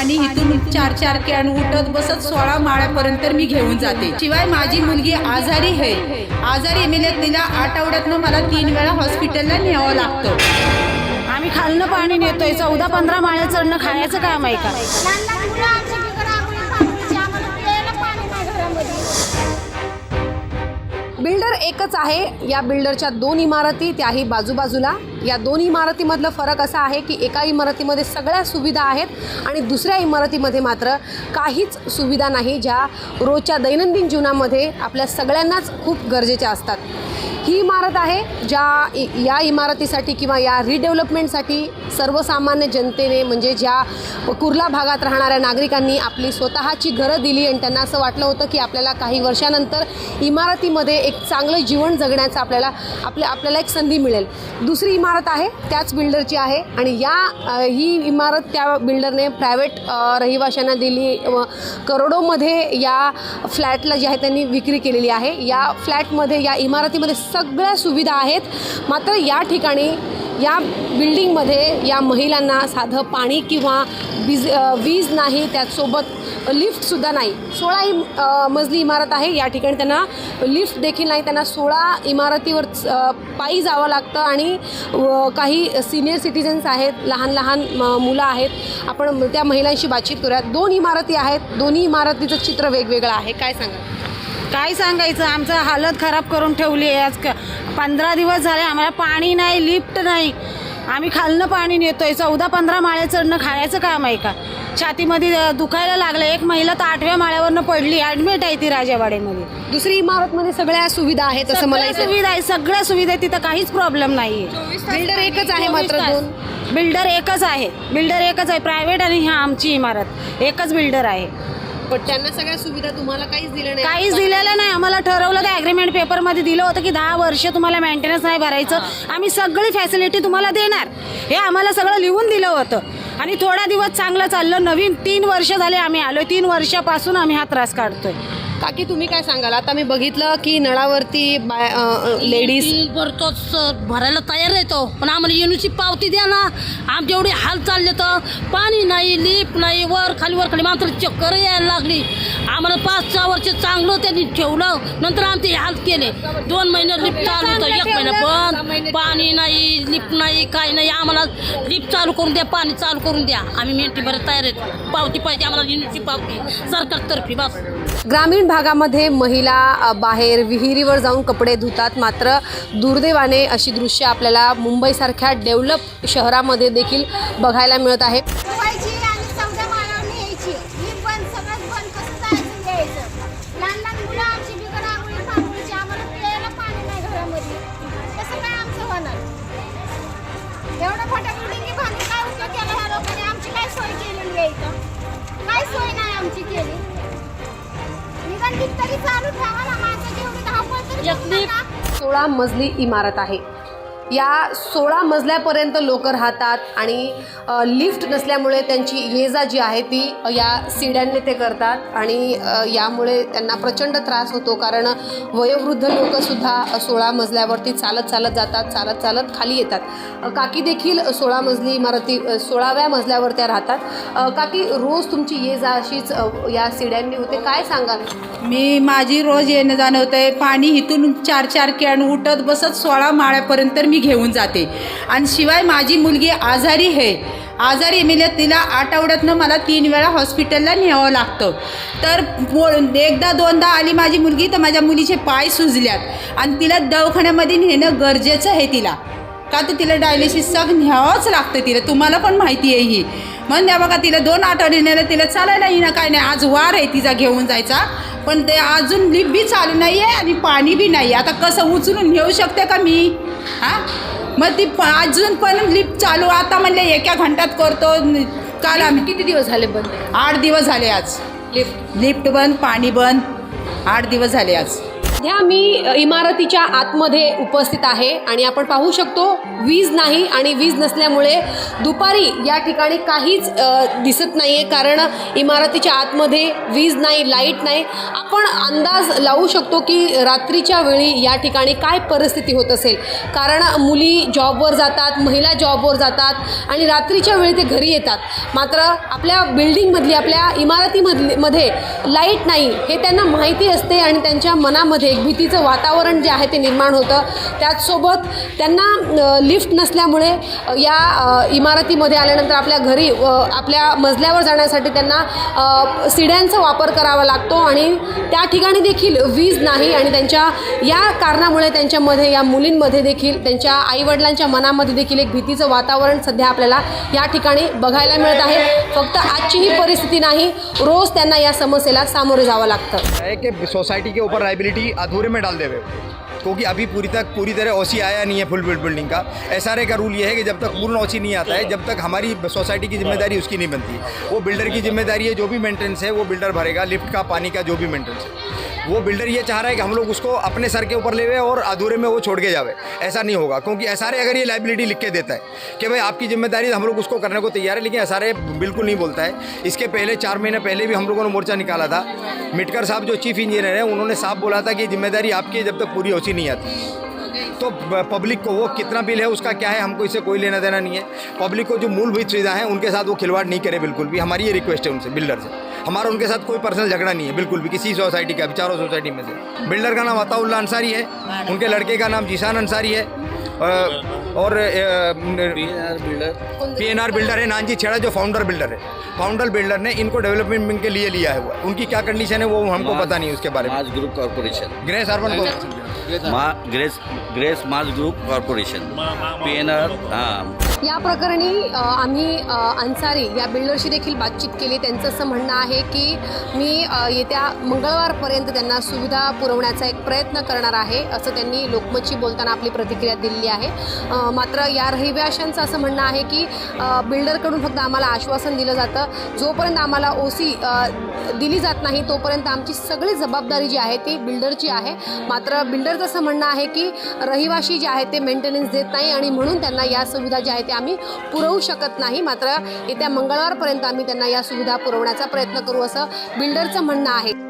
पाणी इथून चार चार कॅन उठत बसत सोळा माळ्यापर्यंत मी घेऊन जाते. शिवाय माझी मुलगी आजारी आहे. आजारी मेले तिला आठवड्यातनं मला तीन वेळा हॉस्पिटलला न्यावं लागतं. आम्ही खालनं पाणी नेतोय. चौदा पंधरा माळे चढणं खाण्याचं काम आहे का? बिल्डर एकच आहे. या बिल्डरच्या दोन इमारती त्याही बाजूबाजूला. या दोन इमारतीमधलं फरक असा आहे की एका इमारतीमध्ये सगळ्या सुविधा आहेत आणि दुसऱ्या इमारतीमध्ये मात्र काहीच सुविधा नाही ज्या रोजच्या दैनंदिन जीवनामध्ये आपल्या सगळ्यांनाच खूप गरजेच्या असतात. ही इमारत आहे ज्या इ- या इमारतीसाठी किंवा या रिडेव्हलपमेंटसाठी सर्वसामान्य जनतेने म्हणजे ज्या कुर्ला भागात राहणाऱ्या नागरिकांनी आपली स्वतःची घरं दिली आणि त्यांना असं वाटलं होतं की आपल्याला काही वर्षानंतर इमारतीमध्ये एक चांगलं जीवन जगण्याचं आपल्याला आपल्या आपल्याला एक संधी मिळेल. दुसरी इमारत आहे त्याच बिल्डरची आहे आणि या ही इमारत त्या बिल्डरने प्रायव्हेट रहिवाशांना दिली व करोडोमध्ये या फ्लॅटला जे आहे त्यांनी विक्री केलेली आहे. या फ्लॅटमध्ये या इमारतीमध्ये सगळ्या सुविधा आहेत. मात्र या ठिकाणी या बिल्डिंगमध्ये या महिलांना साधं पाणी किंवा वीज वीज नाही त्याचसोबत लिफ्टसुद्धा नाही. सोळा इम मजली इमारत आहे. या ठिकाणी त्यांना लिफ्ट देखील नाही. त्यांना सोळा इमारतीवर पायी जावं लागतं आणि व काही सिनियर सिटीजन्स आहेत लहान लहान म- मुलं आहेत. आपण त्या महिलांशी बातचीत करूयात. दोन इमारती आहेत. दोन्ही इमारतीचं चित्र वेगवेगळं आहे. काय सांगा काय सांगायचं? आमचं हालत खराब करून ठेवली आहे. आज क- पंधरा दिवस झाले आम्हाला पाणी नाही लिफ्ट नाही. आम्ही खालनं पाणी नेतोय. चौदा पंधरा माळे चढणं खाण्याचं काम आहे का? छातीमध्ये दुखायला लागलं. एक महिला तर आठव्या माळ्यावरनं पडली. ॲडमिट आहे ती राजावाड्यामध्ये. दुसरी इमारतमध्ये सगळ्या सुविधा आहेत असं मला सुविधा आहे सगळ्या सुविधा आहे तिथं काहीच प्रॉब्लेम नाही आहे बिल्डर एकच आहे मात्र दोन. बिल्डर एकच आहे. बिल्डर एकच आहे. प्रायव्हेट आणि ह्या आमची इमारत. एकच बिल्डर आहे. पण त्यांना सगळ्या सुविधा तुम्हाला काहीच दिल्या नाही. काहीच दिलेलं नाही. आम्हाला ठरवलं ते ॲग्रीमेंट पेपरमध्ये दिलं होतं की दहा वर्ष तुम्हाला मेंटेनन्स नाही भरायचं. आम्ही सगळी फॅसिलिटी तुम्हाला देणार. हे आम्हाला सगळं लिहून दिलं होतं. आणि थोडा दिवस चांगलं चाललं. नवीन तीन वर्ष झाले आम्ही आलो तीन वर्षापासून आम्ही हा त्रास काढतोय. काकी तुम्ही काय सांगाल? आता मी बघितलं की नळावरती बाय लेडीज बिल भरतोच भरायला तयार येतो पण आम्हाला युनिची पावती द्या ना. आमचे एवढे हाल चालले तर पाणी नाही लिप नाही वर खाली वर खाली. मात्र चक्कर यायला लागली. आम्हाला पाच सहा वर्ष चांगलं त्यांनी ठेवलं. नंतर आमचे हाल केले. दोन महिने लिफ्ट चालू होतं. एक महिना बंद. पाणी नाही लिफ्ट नाही काही नाही. आम्हाला लिफ्ट चालू करून द्या पाणी चालू करून द्या. आम्ही मेंटी भरायला तयार आहेत. पावती पाहिजे आम्हाला युनिची पावती. सरकारतर्फे बस. ग्रामीण भागामध्ये महिला बाहेर विहिरीवर जाऊन कपडे धुतात. मात्र दुर्दैवाने अशी दृश्य आपल्याला मुंबईसारख्या डेव्हलप शहरामध्ये देखील बघायला मिळत आहे. काय सोय केलेली आहे काय सोय नाही आमची केली? सोळा मजली इमारत आहे. या सोळा मजल्यापर्यंत लोक राहतात आणि लिफ्ट नसल्यामुळे त्यांची ये जा जी आहे ती या सिड्यांनी ते करतात आणि यामुळे त्यांना प्रचंड त्रास होतो कारण वयोवृद्ध लोकसुद्धा सोळा मजल्यावरती चालत चालत जातात चालत चालत खाली येतात. काकी देखील सोळा मजली इमारती सोळाव्या मजल्यावर त्या राहतात. काकी रोज तुमची ये जा अशीच या सिड्यांनी होते काय सांगाल? मी माझी रोज येणं जाणं होतं पाणी इथून चार चार कॅन उठत बसत सोळा माळ्यापर्यंत मी घेऊन जाते. आणि शिवाय माझी मुलगी आजारी आहे. आजारी मेले म्हणजे तिला आठवड्यातनं मला तीन वेळा हॉस्पिटलला न्यावं लागतं. तर एकदा दोनदा आली माझी मुलगी तर माझ्या मुलीचे पाय सुजल्यात. आणि तिला दवाखान्यामध्ये नेणं गरजेचं आहे तिला. का तर तिला डायलिसिस न्यावंच लागतं तिला. तुम्हाला पण माहिती आहे ही. मग द्या बघा तिला दोन आठवडे नेलं तिला चालायला येईना काय नाही. आज वार आहे तिचा घेऊन जायचा. पण ते अजून लिप बी चालू नाही आहे आणि पाणी बी नाही आता कसं उचलून घेऊ शकते का मी? हां? मग ती प- अजून पण लिफ्ट चालू आता म्हणले एका घंट्यात करतो. काल आम्ही किती दिवस झाले बंद? आठ दिवस झाले आज. लिफ्ट. लिफ्ट बंद पाणी बंद आठ दिवस झाले आज. सध्या मी इमारतीच्या आतमध्ये उपस्थित आहे आणि आपण पाहू शकतो वीज नाही आणि वीज नसल्यामुळे दुपारी या ठिकाणी काहीच दिसत नाही आहे कारण इमारतीच्या आतमध्ये वीज नाही लाइट नाही. आपण अंदाज लावू शकतो की रात्रीच्या वेळी या ठिकाणी काय परिस्थिती होत असेल. कारण मुली जॉबवर जातात महिला जॉबवर जातात आणि रात्रीच्या वेळी ते घरी येतात. मात्र आपल्या बिल्डिंगमधली आपल्या इमारतीमधली मध्ये लाइट नाही हे त्यांना माहिती असते आणि त्यांच्या मनामध्ये एक भीतीचं वातावरण जे आहे ते निर्माण होतं. त्याचसोबत त्यांना लिफ्ट नसल्यामुळे या इमारतीमध्ये आल्यानंतर आपल्या घरी आपल्या मजल्यावर जाण्यासाठी त्यांना सिड्यांचा वापर करावा लागतो आणि त्या ठिकाणी देखील वीज नाही आणि त्यांच्या या कारणामुळे त्यांच्यामध्ये या मुलींमध्ये देखील त्यांच्या आईवडिलांच्या मनामध्ये देखील एक भीतीचं वातावरण सध्या आपल्याला या ठिकाणी बघायला मिळत आहे. फक्त आजची ही परिस्थिती नाही रोज त्यांना या समस्येला सामोरे जावं लागतं. सोसायटी के ऊपर लाइबिलिटी अधूरे में डाल देवे। क्योंकि अभी पूरी तक पूरी तरह ओसी आया नहीं है फुल बिल्डिंग का। एस का रूल ये है कि जब तक पूर्ण ओसी नहीं आता है, जब तक हमारी सोसाइटी की ज़िम्मेदारी उसकी नहीं बनती। वो बिल्डर की ज़िम्मेदारी है, जो भी मेंटेनेंस है, वो बिल्डर भरेगा लिफ्ट का, पानी का, जो भी मेंटेनेंस है। वो बिल्डर ये चाह रहा है कि हम लोग उसको अपने सर के ऊपर लेवे और अधूरे में वो छोड़ के जावे। ऐसा नहीं होगा, क्योंकि एस अगर ये लाइबिलिटी लिख के देता है कि भाई आपकी ज़िम्मेदारी हम लोग उसको करने को तैयार है, लेकिन एस बिल्कुल नहीं बोलता है। इसके पहले चार महीने पहले भी हम लोगों ने मोर्चा निकाला था। मिटकर साहब जो चीफ इंजीनियर हैं, उन्होंने साफ़ बोला था कि ज़िम्मेदारी आपकी जब तक पूरी होती नहीं आती। तो पब्लिक को वो कितना बिल है उसका क्या है हमको इससे कोई लेना देना नहीं है। पब्लिक को जो मूलभूत सुविधा है उनके साथ वो खिलवाड़ नहीं करे बिल्कुल भी। हमारी ये रिक्वेस्ट है उनसे बिल्डर से। हमारा उनके साथ कोई पर्सनल झगड़ा नहीं है बिल्कुल भी। किसी सोसाइटी का भी चारों सोसाइटी में से। बिल्डर का नाम अताउल्ला अंसारी है। उनके लड़के का नाम जीशान अंसारी है। और पी एन आर बिल्डर है नानजी छेड़ा जो फाउंडर बिल्डर है। फाउंडर बिल्डर ने इनको डेवलपमेंट के लिए लिया है वो। उनकी क्या कंडीशन है वो हमको पता नहीं है उसके बारे में। ग्रुप कॉर्पोरेशन गृह urban grace grace mass group corporation. PNR હા. या प्रकरणी आम्ही अन्सारी या बिल्डरशी देखील बातचीत केली. त्यांचं असं म्हणणं आहे की मी येत्या मंगळवारपर्यंत त्यांना सुविधा पुरवण्याचा एक प्रयत्न करणार आहे असं त्यांनी लोकमतशी बोलताना आपली प्रतिक्रिया दिलेली आहे. मात्र या रहिवाशांचं असं म्हणणं आहे की बिल्डरकडून फक्त आम्हाला आश्वासन दिलं जातं. जोपर्यंत आम्हाला ओ सी दिली जात नाही तोपर्यंत आमची सगळी जबाबदारी जी आहे ती बिल्डरची आहे. मात्र बिल्डरचं असं म्हणणं आहे की रहिवाशी जे आहे ते मेंटेनन्स देत नाही आणि म्हणून त्यांना या सुविधा ज्या आहेत ते आम्ही पुरवू शकत नाही. मात्र येत्या मंगळवारपर्यंत आम्ही त्यांना या सुविधा पुरवण्याचा प्रयत्न करू असं बिल्डरचं म्हणणं आहे.